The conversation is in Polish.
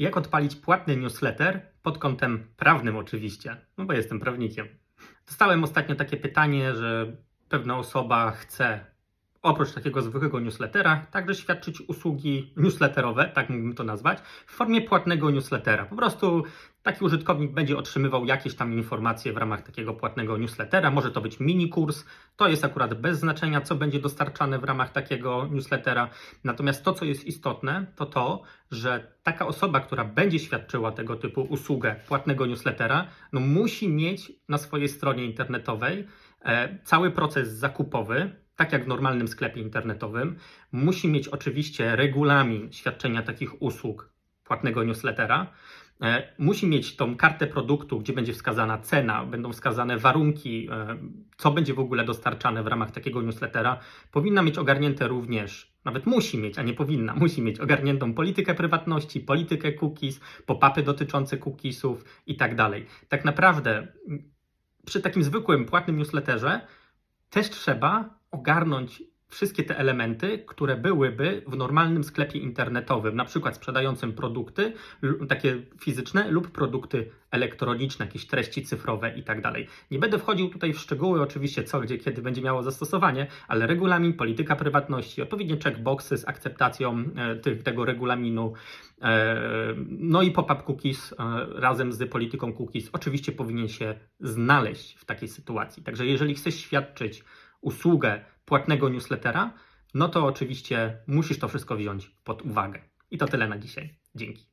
Jak odpalić płatny newsletter pod kątem prawnym oczywiście, no bo jestem prawnikiem. Dostałem ostatnio takie pytanie, że pewna osoba chce oprócz takiego zwykłego newslettera także świadczyć usługi newsletterowe, tak mógłbym to nazwać, w formie płatnego newslettera. Po prostu taki użytkownik będzie otrzymywał jakieś tam informacje w ramach takiego płatnego newslettera. Może to być mini kurs, to jest akurat bez znaczenia, co będzie dostarczane w ramach takiego newslettera. Natomiast to, co jest istotne, to to, że taka osoba, która będzie świadczyła tego typu usługę płatnego newslettera, no musi mieć na swojej stronie internetowej e, cały proces zakupowy, tak jak w normalnym sklepie internetowym. Musi mieć oczywiście regulamin świadczenia takich usług płatnego newslettera. E, Musi mieć tą kartę produktu, gdzie będzie wskazana cena, będą wskazane warunki, e, co będzie w ogóle dostarczane w ramach takiego newslettera. Powinna mieć ogarnięte również, nawet musi mieć, a nie powinna, musi mieć ogarniętą politykę prywatności, politykę cookies, pop-upy dotyczące cookiesów i tak dalej. Tak naprawdę przy takim zwykłym płatnym newsletterze też trzeba ogarnąć wszystkie te elementy, które byłyby w normalnym sklepie internetowym, na przykład sprzedającym produkty takie fizyczne lub produkty elektroniczne, jakieś treści cyfrowe i tak dalej. Nie będę wchodził tutaj w szczegóły, oczywiście co, gdzie, kiedy będzie miało zastosowanie, ale regulamin, polityka prywatności, odpowiednie checkboxy z akceptacją e, tych, tego regulaminu, e, no i pop-up cookies e, razem z polityką cookies oczywiście powinien się znaleźć w takiej sytuacji. Także jeżeli chcesz świadczyć usługę płatnego newslettera, no to oczywiście musisz to wszystko wziąć pod uwagę. I to tyle na dzisiaj. Dzięki.